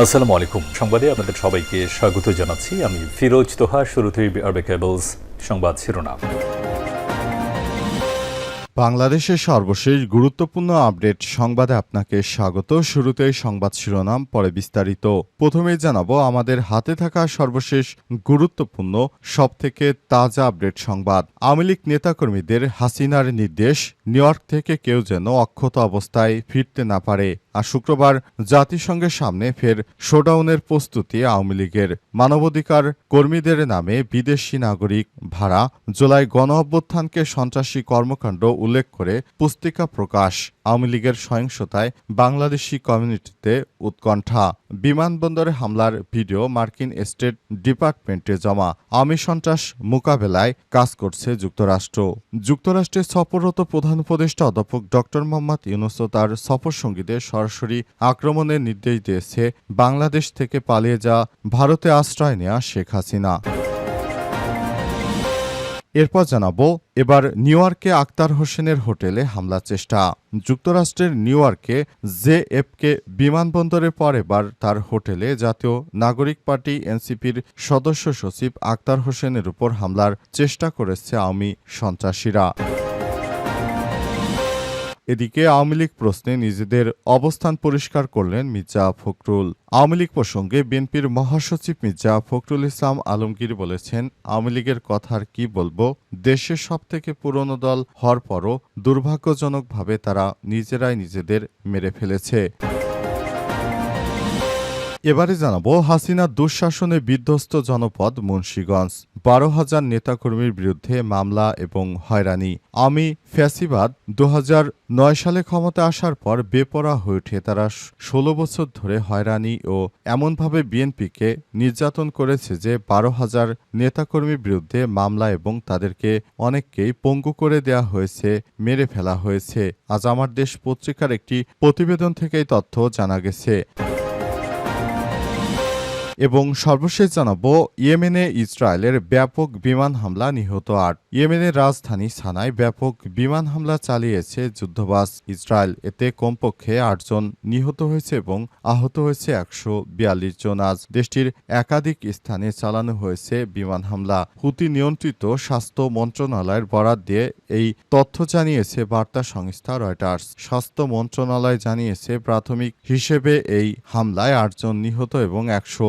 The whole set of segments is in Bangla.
আসসালামু আলাইকুম। সংবাদে আপনাদের সবাইকে স্বাগত জানাচ্ছি। আমি ফিরোজ তোহা, শুরুতেই আরবে কেবলস সংবাদ শিরোনাম। বাংলাদেশের সর্বশেষ গুরুত্বপূর্ণ আপডেট সংবাদে আপনাকে স্বাগত। শুরুতেই সংবাদ শিরোনাম, পরে বিস্তারিত। প্রথমেই জানাব, আমাদের হাতে থাকা সর্বশেষ গুরুত্বপূর্ণ, সবথেকে তাজা আপডেট সংবাদ। আওয়ামী লীগ নেতাকর্মীদের হাসিনার নির্দেশ, নিউ ইয়র্ক থেকে কেউ যেন অক্ষত অবস্থায় ফিরতে না পারে। আর শুক্রবার জাতিসংঘের সামনে ফের শোডাউনের প্রস্তুতি আওয়ামী লীগের। মানবাধিকার কর্মীদের নামে বিদেশি নাগরিক ভাড়া, জুলাই গণ অভ্যুত্থানকে সন্ত্রাসী কর্মকাণ্ড উল্লেখ করে পুস্তিকা প্রকাশ। আওয়ামী লীগের সহিংসতায় বাংলাদেশি কমিউনিটিতে উৎকণ্ঠা। বিমানবন্দরে হামলার ভিডিও মার্কিন স্টেট ডিপার্টমেন্টে জমা। আওয়ামী সন্ত্রাস মোকাবেলায় কাজ করছে যুক্তরাষ্ট্র। যুক্তরাষ্ট্রে সফররত প্রধান উপদেষ্টা অধ্যাপক ড মোহাম্মদ ইউনুস তার সফর সঙ্গীদের সরাসরি আক্রমণের নির্দেশ দিয়েছে বাংলাদেশ থেকে পালিয়ে যা ভারতে আশ্রয় নেয়া শেখ হাসিনা। এরপর জানাব, এবার নিউ ইয়র্কে আক্তার হোসেনের হোটেলে হামলা চেষ্টা। যুক্তরাষ্ট্রের নিউ ইয়র্কে জেএফকে বিমানবন্দরের পর এবার তার হোটেলে জাতীয় নাগরিক পার্টি এনসিপির সদস্য সচিব আক্তার হোসেনের উপর হামলার চেষ্টা করেছে আওয়ামী সন্ত্রাসীরা। এদিকে আওয়ামী লীগ প্রশ্নে নিজেদের অবস্থান পরিষ্কার করলেন মির্জা ফখরুল। আওয়ামী লীগ প্রসঙ্গে বিএনপির মহাসচিব মির্জা ফখরুল ইসলাম আলমগীর বলেছেন, আওয়ামী লীগের কথার কি বলব? দেশের সবথেকে পুরনো দল হওয়ার পরও দুর্ভাগ্যজনকভাবে তারা নিজেরাই নিজেদের মেরে ফেলেছে। এবারে জানাব, হাসিনা দুঃশাসনে বিধ্বস্ত জনপদ মুন্সীগঞ্জ। বারো হাজার নেতাকর্মীর বিরুদ্ধে মামলা এবং হয়রানি। আমি ফ্যাসিবাদ। দু নয় সালে ক্ষমতা আসার পর বেপরা হয়ে ওঠে তারা ষোলো বছর ধরে হয়রানি ও এমনভাবে বিএনপিকে নির্যাতন করেছে যে বারো হাজার নেতাকর্মীর বিরুদ্ধে মামলা এবং তাদেরকে অনেককেই পঙ্গু করে দেয়া হয়েছে, মেরে ফেলা হয়েছে। আজ আমার দেশ পত্রিকার একটি প্রতিবেদন থেকেই তথ্য জানা গেছে। এবং সর্বশেষ জানাব, ইয়েমেনে ইসরায়েলের ব্যাপক বিমান হামলা নিহত আট। ইয়েমেনের রাজধানী সানায় ব্যাপক বিমান হামলা চালিয়েছে যুদ্ধবাস ইসরায়েল। এতে কমপক্ষে আটজন নিহত হয়েছে এবং আহত হয়েছে একশো বিয়াল্লিশ জন। আজ দেশটির একাধিক স্থানে চালানো হয়েছে বিমান হামলা। হুতি নিয়ন্ত্রিত স্বাস্থ্য মন্ত্রণালয়ের বরাত দিয়ে এই তথ্য জানিয়েছে বার্তা সংস্থা রয়টার্স। স্বাস্থ্য মন্ত্রণালয় জানিয়েছে, প্রাথমিক হিসেবে এই হামলায় আটজন নিহত এবং একশো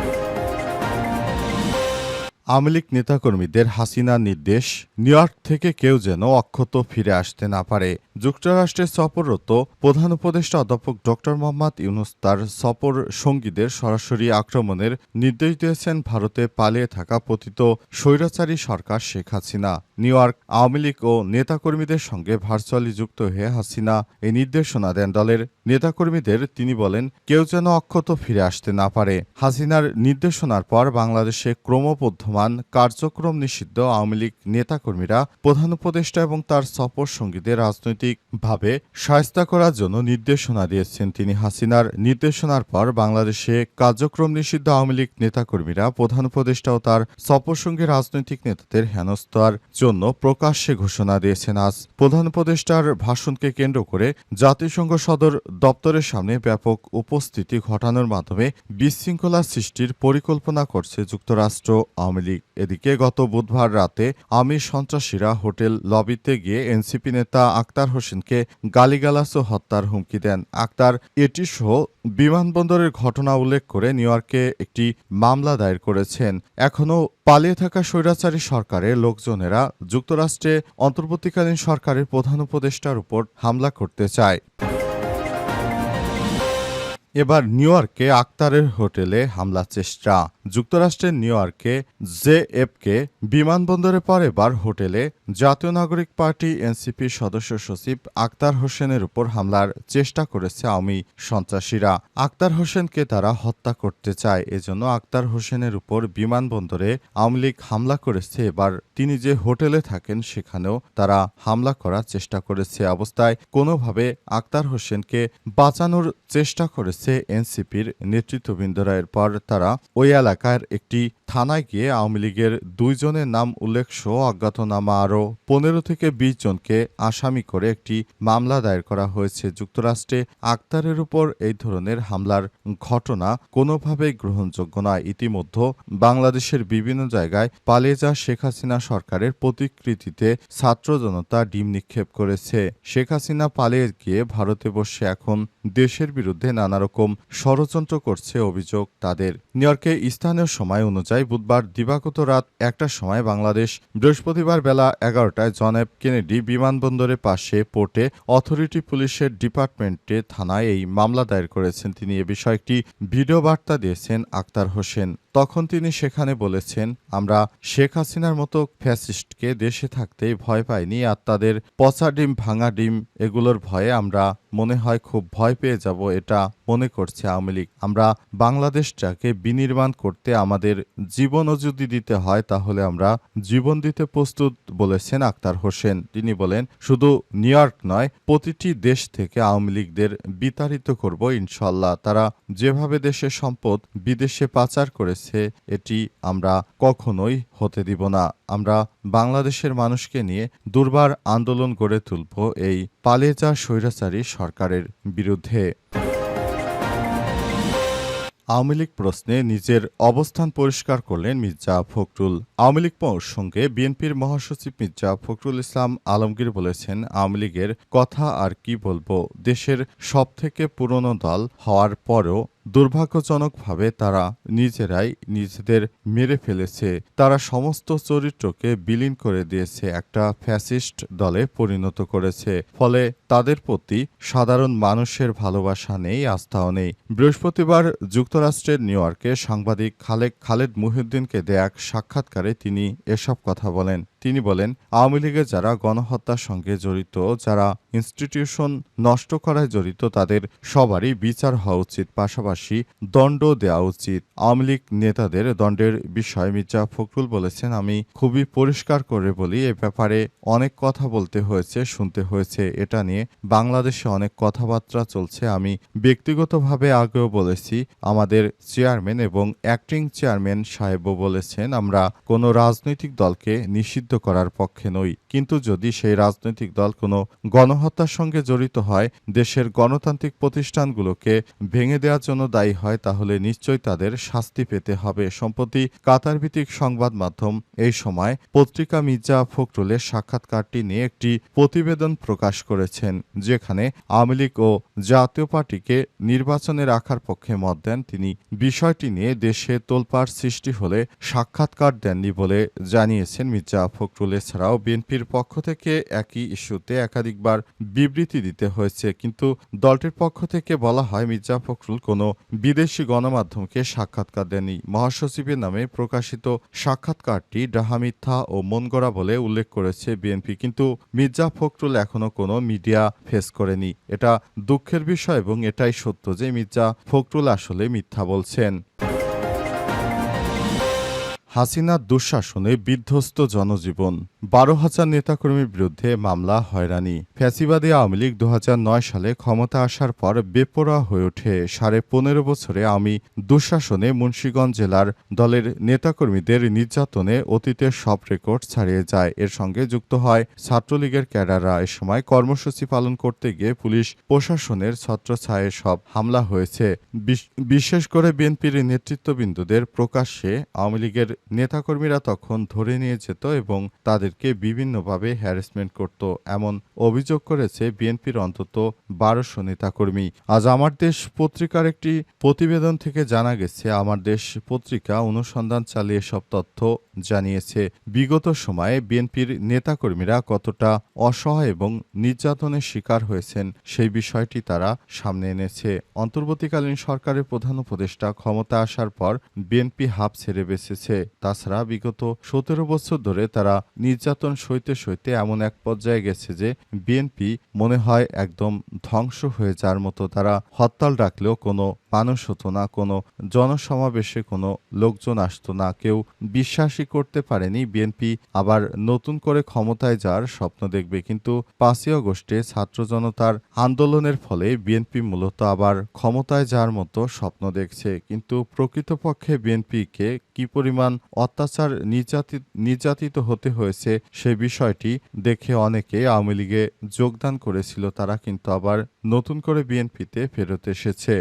আওয়ামী লীগ নেতাকর্মীদের হাসিনার নির্দেশ, নিউ ইয়র্ক থেকে কেউ যেন অক্ষত ফিরে আসতে না পারে। যুক্তরাষ্ট্রে সফররত প্রধান উপদেষ্টা অধ্যাপক ড. মোহাম্মদ ইউনুস তার সফর সঙ্গীদের সরাসরি আক্রমণের নির্দেশ দিয়েছেন ভারতে পালিয়ে থাকা পতিত স্বৈরাচারী সরকার শেখ হাসিনা। নিউ ইয়র্ক আওয়ামী লীগ ও নেতাকর্মীদের সঙ্গে ভার্চুয়ালি যুক্ত হয়ে হাসিনা এই নির্দেশনা দেন। দলের নেতাকর্মীদের তিনি বলেন, কেউ যেন অক্ষত ফিরে আসতে না পারে। হাসিনার নির্দেশনার পর বাংলাদেশে ক্রমবর্ধমান কার্যক্রম নিষিদ্ধ আওয়ামী লীগ নেতাকর্মীরা, প্রধান উপদেষ্টা এবং তার সফর সঙ্গীদের রাজনৈতিকভাবে সায়স্তা করার জন্য নির্দেশনা দিয়েছেন তিনি হাসিনার। নির্দেশনার পর বাংলাদেশে কার্যক্রম নিষিদ্ধ আওয়ামী লীগ নেতাকর্মীরা, প্রধান উপদেষ্টা ও তার সফরসঙ্গী রাজনৈতিক নেতাদের হেনস্থার জন্য প্রকাশ্যে ঘোষণা দিয়েছেন আজ। প্রধান উপদেষ্টার ভাষণকে কেন্দ্র করে জাতিসংঘ সদর দপ্তরের সামনে ব্যাপক উপস্থিতি ঘটানোর মাধ্যমে বিশৃঙ্খলা সৃষ্টির পরিকল্পনা করছে যুক্তরাষ্ট্র আওয়ামী লীগ এদিকে গত বুধবার রাতে আমি সন্ত্রাসীরা হোটেল লবিতে গিয়ে এনসিপি নেতা আক্তার হোসেনকে গালিগালাস ও হত্যার হুমকি দেন। আক্তার এটি সহ বিমানবন্দরের ঘটনা উল্লেখ করে নিউ ইয়র্কে একটি মামলা দায়ের করেছেন। এখনও পালিয়ে থাকা স্বৈরাচারী সরকারের লোকজনেরা যুক্তরাষ্ট্রে অন্তর্বর্তীকালীন সরকারের প্রধান উপদেষ্টার উপর হামলা করতে চায়। এবার নিউ ইয়র্কে আক্তারের হোটেলে হামলার চেষ্টা। যুক্তরাষ্ট্রের নিউ ইয়র্কে জেএফকে বিমানবন্দরে পর এবার হোটেলে জাতীয় নাগরিক পার্টি এনসিপির সদস্য সচিব আক্তার হোসেনের উপর হামলার চেষ্টা করেছে আওয়ামী সন্ত্রাসীরা। আক্তার হোসেনকে তারা হত্যা করতে চায়, এজন্য আক্তার হোসেনের উপর বিমানবন্দরে আওয়ামী লীগ হামলা করেছে। এবার তিনি যে হোটেলে থাকেন, সেখানেও তারা হামলা করার চেষ্টা করেছে। অবস্থায় কোনোভাবে আক্তার হোসেনকে বাঁচানোর চেষ্টা করেছে এনসিপির নেতৃত্ববৃন্দরা এরপর তারা ওই এলাকার একটি থানায় গিয়ে আওয়ামী লীগের দুইজনের নাম উল্লেখ সহ অজ্ঞাতনামা আরও পনেরো থেকে বিশ জনকে আসামি করে একটি মামলা দায়ের করা হয়েছে। যুক্তরাষ্ট্রে আক্তারের উপর এই ধরনের হামলার ঘটনা কোনোভাবেই গ্রহণযোগ্য নয়। ইতিমধ্যে বাংলাদেশের বিভিন্ন জায়গায় পালিয়ে যাওয়া শেখ হাসিনা সরকারের প্রতিকৃতিতে ছাত্র জনতা ডিম নিক্ষেপ করেছে। শেখ হাসিনা পালিয়ে গিয়ে ভারতে বসে এখন দেশের বিরুদ্ধে নানা রকম ষড়যন্ত্র করছে অভিযোগ তাদের। নিউ ইয়র্কে স্থানীয় সময় অনুযায়ী বুধবার দিবাগত রাত একটার সময় বাংলাদেশ বৃহস্পতিবার বেলা এগারোটায় জন এফ কেনেডি বিমানবন্দরের পাশে পোর্টে অথরিটি পুলিশের ডিপার্টমেন্টে থানায় এই মামলা দায়ের করেছেন। তিনি এ বিষয়ে একটি ভিডিও বার্তা দিয়েছেন আক্তার হোসেন। তখন তিনি সেখানে বলেছেন, আমরা শেখ হাসিনার মতো ফ্যাসিস্টকে দেশে থাকতেই ভয় পাইনি আর তাদের পচা ডিম, ভাঙা ডিম, এগুলোর ভয়ে আমরা মনে হয় খুব ভয় পেয়ে যাব এটা মনে করছে আওয়ামী লীগ। আমরা বাংলাদেশটাকে বিনির্মাণ করতে আমাদের জীবনও যদি দিতে হয় তাহলে আমরা জীবন দিতে প্রস্তুত, বলেছেন আক্তার হোসেন। তিনি বলেন, শুধু নিউ ইয়র্ক নয়, প্রতিটি দেশ থেকে আওয়ামী লীগদের বিতাড়িত করব ইনশাল্লাহ তারা যেভাবে দেশের সম্পদ বিদেশে পাচার করেছে এটি আমরা কখনোই হতে দিব না। আমরা বাংলাদেশের মানুষকে নিয়ে দুর্বার আন্দোলন গড়ে তুলব এই যাওয়া স্বৈরাচারী সরকারের বিরুদ্ধে। আওয়ামী লীগ প্রশ্নে নিজের অবস্থান পরিষ্কার করলেন মির্জা ফখরুল। আওয়ামী লীগ সঙ্গে বিএনপির মহাসচিব মির্জা ফখরুল ইসলাম আলমগীর বলেছেন, আওয়ামী লীগের কথা আর কি বলব? দেশের সবথেকে পুরনো দল হওয়ার পরও দুর্ভাগ্যজনকভাবে তারা নিজেরাই নিজেদের মেরে ফেলেছে। তারা সমস্ত চরিত্রকে বিলীন করে দিয়েছে, একটা ফ্যাসিস্ট দলে পরিণত করেছে। ফলে তাদের প্রতি সাধারণ মানুষের ভালোবাসা নেই, আস্থাও নেই। বৃহস্পতিবার যুক্তরাষ্ট্রের নিউ ইয়র্কে সাংবাদিক খালেক খালেদ মুহিউদ্দিনকে দেয়া এক সাক্ষাৎকারে তিনি এসব কথা বলেন। তিনি বলেন, আওয়ামী লীগের যারা গণহত্যার সঙ্গে জড়িত, যারা ইনস্টিটিউশন নষ্ট করায় জড়িত, তাদের সবারই বিচার হওয়া উচিত। পাশাপাশি দণ্ড দেওয়া উচিত। আওয়ামী লীগ নেতাদের দণ্ডের বিষয়ে মির্জা ফখরুল বলেছেন, আমি খুবই পরিষ্কার করে বলি, এ ব্যাপারে অনেক কথা বলতে হয়েছে, শুনতে হয়েছে। এটা নিয়ে বাংলাদেশে অনেক কথাবার্তা চলছে। আমি ব্যক্তিগতভাবে আগেও বলেছি, আমাদের চেয়ারম্যান এবং অ্যাক্টিং চেয়ারম্যান সাহেবও বলেছেন, আমরা কোনো রাজনৈতিক দলকে নিষিদ্ধ করার পক্ষে নই। কিন্তু যদি সেই রাজনৈতিক দল কোনো গণহত্যার সঙ্গে জড়িত হয়, দেশের গণতান্ত্রিক প্রতিষ্ঠানগুলোকে ভেঙে দেওয়ার জন্য দায়ী হয়, তাহলে নিশ্চয়ই তাদের শাস্তি পেতে হবে। সম্প্রতি কাতার ভিত্তিক সংবাদ মাধ্যম এই সময় পত্রিকা মির্জা ফখরুলের সাক্ষাৎকারটি নিয়ে একটি প্রতিবেদন প্রকাশ করেছেন, যেখানে আওয়ামী লীগ ও জাতীয় পার্টিকে নির্বাচনে রাখার পক্ষে মত দেন। তিনি বিষয়টি নিয়ে দেশে তোলপাড় সৃষ্টি হলে সাক্ষাৎকার দেননি বলে জানিয়েছেন মির্জা ফখরুল এছাড়াও বিএনপির পক্ষ থেকে একই ইস্যুতে একাধিকবার বিবৃতি দিতে হয়েছে। কিন্তু দলটির পক্ষ থেকে বলা হয়, মির্জা ফখরুল কোনো বিদেশি গণমাধ্যমকে সাক্ষাৎকার দেননি। মহাসচিবের নামে প্রকাশিত সাক্ষাৎকারটি ডাহা মিথ্যা ও মনগড়া বলে উল্লেখ করেছে বিএনপি। কিন্তু মির্জা ফখরুল এখনও কোনো মিডিয়া ফেস করেনি। এটা দুঃখের বিষয় এবং এটাই সত্য যে মির্জা ফখরুল আসলে মিথ্যা বলছেন। হাসিনার দুঃশাসনে বিধ্বস্ত জনজীবন। বারো হাজার নেতাকর্মীর বিরুদ্ধে মামলা হয়রানি। ফ্যাসিবাদী আওয়ামী লীগ দু হাজার নয় সালে ক্ষমতা আসার পর বেপরোয়া হয়ে ওঠে। সাড়ে পনেরো বছরে আমি দুঃশাসনে মুন্সীগঞ্জ জেলার দলের নেতাকর্মীদের নির্যাতনে অতীতের সব রেকর্ড ছাড়িয়ে যায়। এর সঙ্গে যুক্ত হয় ছাত্রলীগের ক্যাডাররা। এ সময় কর্মসূচি পালন করতে গিয়ে পুলিশ, প্রশাসনের ছত্রছায়ে সব হামলা হয়েছে। বিশ- বিশেষ করে বিএনপির নেতৃত্ববিন্দুদের প্রকাশ্যে আওয়ামী লীগের নেতাকর্মীরা তখন ধরে নিয়ে যেত এবং তাদের তাদেরকে বিভিন্নভাবে হ্যারাসমেন্ট করত। এমন অভিযোগ করেছে বিএনপির অন্তত বারোশো নেতাকর্মী। আজ আমার দেশ পত্রিকার একটি প্রতিবেদন থেকে জানা গেছে, আমার দেশ পত্রিকা অনুসন্ধান চালিয়ে সব তথ্য জানিয়েছে। বিগত সময়ে বিএনপির নেতাকর্মীরা কতটা অসহায় এবং নির্যাতনের শিকার হয়েছেন সেই বিষয়টি তারা সামনে এনেছে। অন্তর্বর্তীকালীন সরকারের প্রধান উপদেষ্টা ক্ষমতা আসার পর বিএনপি হাফ ছেড়ে বেঁচেছে। তাছাড়া বিগত সতেরো বছর ধরে তারা নির্যাতন সইতে সইতে এমন এক পর্যায়ে গেছে যে বিএনপি মনে হয় একদম ধ্বংস হয়ে যাওয়ার মতো তারা হরতাল ডাকলেও কোনো মানুষ হতো না, কোনো জনসমাবেশে কোনো লোকজন আসতো না, কেউ বিশ্বাসই করতে পারেনি। বিএনপি আবার নতুন করে ক্ষমতায় যাওয়ার স্বপ্ন দেখবে। কিন্তু পাঁচই অগস্টে ছাত্র জনতার আন্দোলনের ফলে বিএনপি মূলত আবার ক্ষমতায় যাওয়ার মতো স্বপ্ন দেখছে। কিন্তু প্রকৃতপক্ষে বিএনপিকে কি পরিমাণ অত্যাচার নির্যাতিত নির্যাতিত হতে হয়েছে, সে বিষয়টি দেখে অনেকে আওয়ামী লীগে যোগদান করেছিল, তারা কিন্তু আবার নতুন করে বিএনপিতে ফেরত এসেছে।